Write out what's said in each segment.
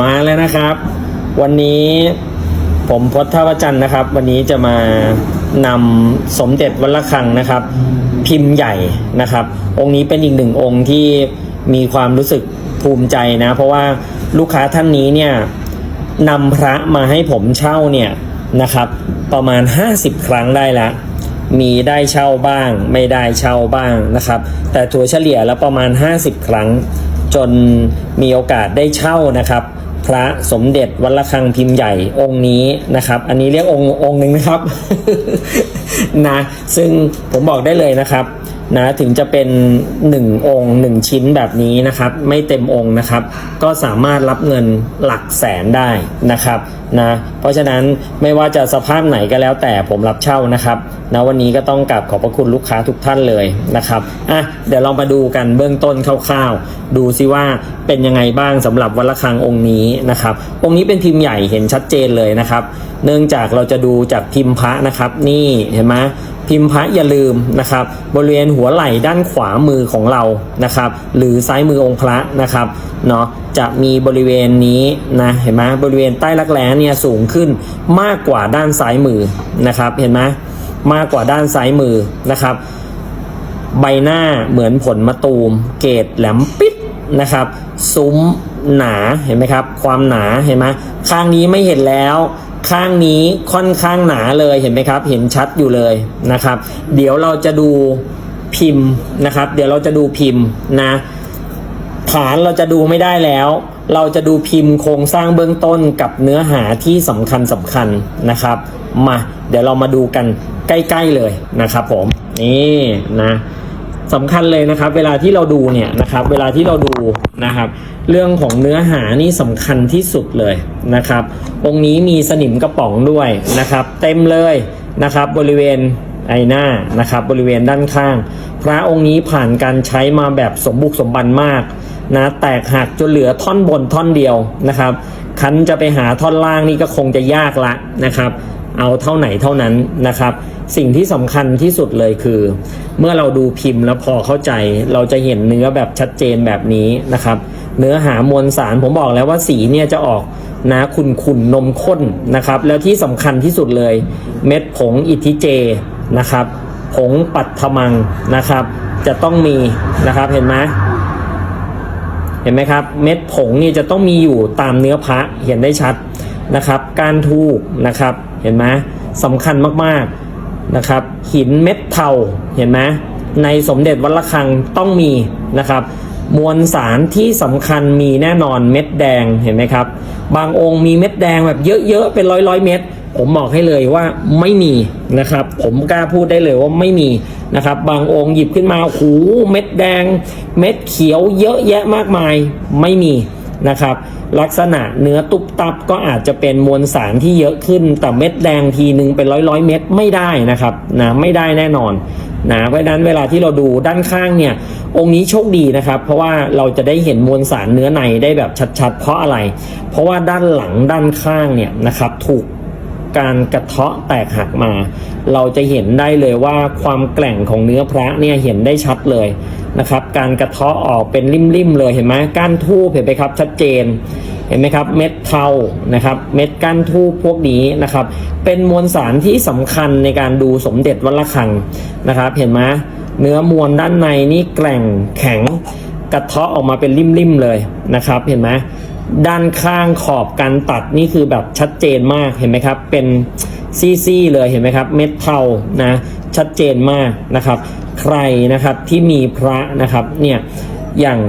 มาแล้วนะครับ วันนี้ผมพศท่าวจันทร์นะครับ วันนี้จะมานำสมเด็จวัดระฆังนะครับ พิมพ์ใหญ่นะครับ องค์นี้เป็นอีกหนึ่งองค์ที่มีความรู้สึกภูมิใจนะ เพราะว่าลูกค้าท่านนี้เนี่ยนำพระมาให้ผมเช่าเนี่ยนะครับ ประมาณ 50 ครั้งได้ละมีได้เช่าบ้าง ไม่ได้เช่าบ้างนะครับ แต่ถัวเฉลี่ยแล้วประมาณ 50 ครั้ง จนมีโอกาสได้เช่านะครับ พระสมเด็จวัลระฆังพิมพ์ใหญ่องค์นี้นะครับ อันนี้เรียกองค์องค์หนึ่งนะครับนะซึ่งผมบอกได้เลยนะครับ นะถึงจะเป็น 1 องค์ 1 ชิ้นแบบนี้นะครับ ไม่เต็มองค์นะครับ ก็สามารถรับเงินหลักแสนได้นะครับนะเพราะฉะนั้นไม่ว่าจะสภาพไหนก็แล้วแต่ผมรับเช่านะครับนะวันนี้ก็ต้องกราบขอบพระคุณลูกค้าทุกท่านเลยนะครับอะเดี๋ยวเรามาดูกันเบื้องต้นคร่าวๆ ดูซิว่าเป็นยังไงบ้างสำหรับวัดระฆังองค์นี้นะครับองค์นี้เป็นพิมพ์ใหญ่เห็นชัดเจนเลยนะครับ เนื่องจากเราจะดูจากพิมพ์พระนะครับ นี่เห็นไหม พิมพ์พระอย่าลืมนะครับบริเวณหัวไหล่ด้านขวามือของเรานะครับ หรือซ้ายมือองค์พระนะครับเนาะจะมีบริเวณนี้นะเห็นไหมบริเวณใต้รักแร้เนี่ยสูงขึ้นมากกว่าด้านซ้ายมือนะครับ เห็นไหมมากกว่าด้านซ้ายมือนะครับ ใบหน้าเหมือนผลมะตูม เกตแหลมปิดนะครับ ซุ้มหนาเห็นไหมครับ ความหนาเห็นไหมข้างนี้ไม่เห็นแล้ว ข้างนี้ค่อนข้างหนาเลยเห็นไหมครับ เห็นชัดอยู่เลยนะครับ เดี๋ยวเราจะดูพิมพ์นะครับ เดี๋ยวเราจะดูพิมพ์นะ ฐานเราจะดูไม่ได้แล้ว เราจะดูพิมพ์โครงสร้างเบื้องต้นกับเนื้อหาที่สำคัญสำคัญนะครับ มา เดี๋ยวเรามาดูกันใกล้ ๆเลยนะครับผม นี่นะ สำคัญเลยนะครับ เวลาที่เราดูเนี่ยนะครับ เวลาที่เราดูนะครับ เรื่องของเนื้อหานี่สำคัญที่สุดเลยนะครับ องค์นี้มีสนิมกระป๋องด้วยนะครับ เต็มเลยนะครับ บริเวณไอหน้านะครับ บริเวณด้านข้าง พระองค์นี้ผ่านการใช้มาแบบสมบุกสมบันมากนะแตกหักจนเหลือท่อนบนท่อนเดียวนะครับคันจะไปหาท่อนล่างนี่ก็คงจะยากละนะครับ เอาเท่าไหนเท่านั้นนะครับ สิ่งที่สำคัญที่สุดเลยคือ เมื่อเราดูพิมพ์แล้วพอเข้าใจ เราจะเห็นเนื้อแบบชัดเจนแบบนี้นะครับ เนื้อหามวลสารผมบอกแล้วว่าสีเนี่ยจะออกนะขุ่นขุ่นนมข้นนะครับ แล้วที่สำคัญที่สุดเลย เม็ดผงอิทธิเจนะครับ ผงปัตถมังนะครับ จะต้องมีนะครับเห็นไหมเห็นไหมครับ เม็ดผงนี่จะต้องมีอยู่ตามเนื้อพระเห็นได้ชัดนะครับ การทูบนะครับ เห็นไหมสำคัญมากๆนะครับ หินเม็ดเทาเห็นไหมในสมเด็จวัดระฆังต้องมีนะครับ มวลสารที่สำคัญมีแน่นอนเม็ดแดงเห็นไหมครับ บางองค์มีเม็ดแดงแบบเยอะๆเป็นร้อยๆเม็ดผมบอกให้เลยว่าไม่มีนะครับ ผมกล้าพูดได้เลยว่าไม่มีนะครับ บางองค์หยิบขึ้นมาหูเม็ดแดง เม็ดเขียวเยอะแยะมากมายไม่มี นะครับ ลักษณะเนื้อตุบตับก็อาจจะเป็นมวลสารที่เยอะขึ้น แต่เม็ดแดงทีหนึ่งเป็นร้อยร้อยเม็ดไม่ได้นะครับนะไม่ได้แน่นอนนะเพราะฉะนั้นเวลาที่เราดูด้านข้างเนี่ย องค์นี้โชคดีนะครับ เพราะว่าเราจะได้เห็นมวลสารเนื้อในได้แบบชัดๆ เพราะอะไร เพราะว่าด้านหลังด้านข้างเนี่ยนะครับถูก การกระเทาะแตกหักมา เราจะเห็นได้เลยว่าความแกร่งของเนื้อพระเนี่ยเห็นได้ชัดเลยนะครับ การกระเทาะออกเป็นริมๆเลยเห็นไหมก้านทูบเห็นไหมครับ ชัดเจนเห็นไหมครับเม็ดเทานะครับ เม็ดก้านทูบพวกนี้นะครับ เป็นมวลสารที่สำคัญในการดูสมเด็จวัดระฆังนะครับ เห็นไหมเนื้อมวลด้านในนี่แกร่งแข็งกระเทาะออกมาเป็นริมๆเลยนะครับ เห็นไหม ด้านข้างขอบการตัดนี่คือแบบชัดเจนมากเห็นไหมครับ เป็นซี่ๆเลยเห็นไหมครับ เม็ดเทานะชัดเจนมากนะครับ ใครนะครับที่มีพระนะครับเนี่ยอย่าง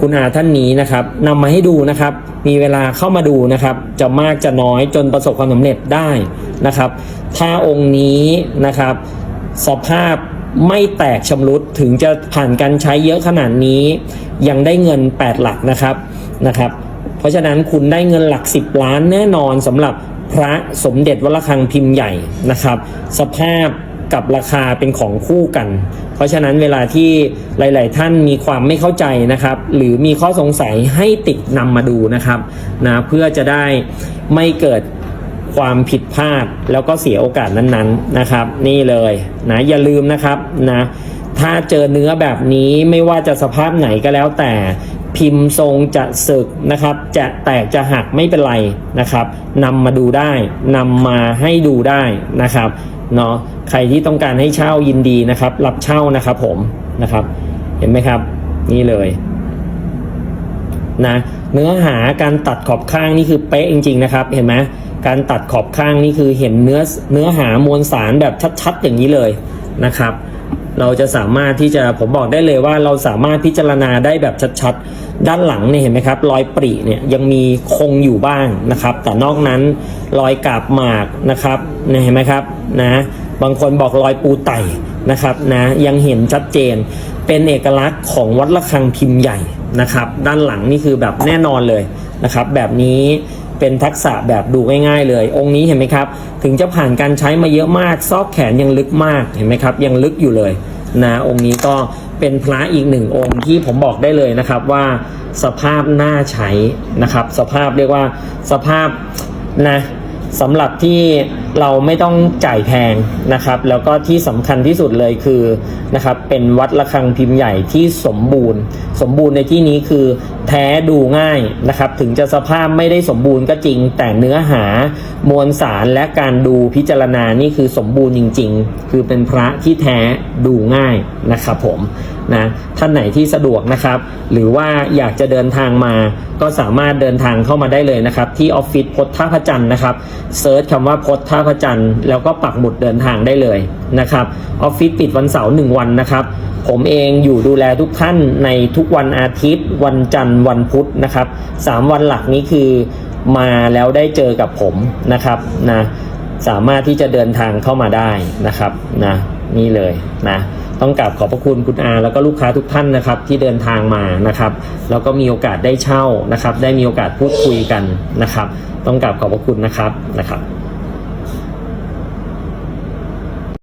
คุณอาท่านนี้นะครับนำมาให้ดูนะครับ มีเวลาเข้ามาดูนะครับ จะมากจะน้อยจนประสบความสำเร็จได้นะครับถ้าองค์นี้นะครับ สภาพไม่แตกชำรุดถึงจะผ่านการใช้เยอะขนาดนี้ ยังได้เงิน 8 หลักนะครับนะครับ เพราะฉะนั้นคุณได้เงินหลัก 10 ล้านแน่นอนสำหรับพระสมเด็จวัดระฆังพิมพ์ใหญ่นะครับ สภาพกับราคาเป็นของคู่กัน เพราะฉะนั้นเวลาที่หลาย ๆ ท่านมีความไม่เข้าใจนะครับ หรือมีข้อสงสัยให้ติดนำมาดูนะครับนะเพื่อจะได้ไม่เกิดความผิดพลาดแล้วก็เสียโอกาสนั้น ๆ นะครับ นี่เลยนะอย่าลืมนะครับนะถ้าเจอเนื้อแบบนี้ไม่ว่าจะสภาพไหนก็แล้วแต่ พิมพ์ทรงจะสึกนะครับ จะแตกจะหักไม่เป็นไรนะครับนำมาดูได้นำมาให้ดูได้นะครับเนาะใครที่ต้องการให้เช่ายินดีนะครับ รับเช่านะครับผมนะครับ เห็นไหมครับ นี่เลยนะเนื้อหาการตัดขอบข้างนี่คือเป๊ะจริง ๆ นะครับ เห็นไหมการตัดขอบข้างนี่คือเห็นเนื้อเนื้อหามวลสารแบบชัดๆอย่างนี้เลยนะครับ เราจะสามารถที่จะผมบอกได้เลยว่าเราสามารถพิจารณาได้แบบชัดๆ ด้านหลังเนี่ยเห็นไหมครับรอยปริเนี่ยยังมีคงอยู่บ้างนะครับ แต่นอกนั้นรอยกาบหมากนะครับเนี่ยเห็นไหมครับนะบางคนบอกรอยปูไต่นะครับนะยังเห็นชัดเจนเป็นเอกลักษณ์ของวัดระฆังพิมพ์ใหญ่นะครับ ด้านหลังนี่คือแบบแน่นอนเลยนะครับ แบบนี้ เป็นทักษะแบบดูง่ายๆเลย องค์นี้เห็นไหมครับ ถึงจะผ่านการใช้มาเยอะมาก ซอกแขนยังลึกมากเห็นไหมครับ ยังลึกอยู่เลยนะองค์นี้ก็เป็นพระอีกหนึ่งองค์ที่ผมบอกได้เลยนะครับว่าสภาพน่าใช้นะครับ สภาพเรียกว่าสภาพนะสำหรับที่เราไม่ต้องจ่ายแพงนะครับ แล้วก็ที่สำคัญที่สุดเลยคือนะครับเป็นวัดระฆังพิมพ์ใหญ่ที่สมบูรณ์ สมบูรณ์ในที่นี้คือ แท้ดูง่ายนะครับ ถึงจะสภาพไม่ได้สมบูรณ์ก็จริง แต่เนื้อหามวลสารและการดูพิจารณานี่คือสมบูรณ์จริง ๆ คือเป็นพระที่แท้ดูง่ายนะครับผม นะท่านไหนที่สะดวกนะครับ หรือว่าอยากจะเดินทางมา ก็สามารถเดินทางเข้ามาได้เลยนะครับ ที่ออฟฟิศพจน์ท่าพระจันทร์นะครับเซิร์ชคำว่าพจน์ท่าพระจันทร์แล้วก็ปักหมุดเดินทางได้เลยนะครับออฟฟิศปิดวันเสาร์หนึ่งวันนะครับผมเองอยู่ดูแลทุกท่านในทุกวันอาทิตย์ วันจันทร์วันพุธนะครับสามวันหลักนี้คือมาแล้วได้เจอกับผมนะครับนะสามารถที่จะเดินทางเข้ามาได้นะครับนะนี่เลยนะ ต้องกราบขอบพระคุณคุณอาแล้วก็ลูกค้าทุกท่านนะครับที่เดินทางมานะครับแล้วก็มีโอกาสได้เช่านะครับ ได้มีโอกาสพูดคุยกันนะครับ ต้องกราบขอบพระคุณนะครับนะครับ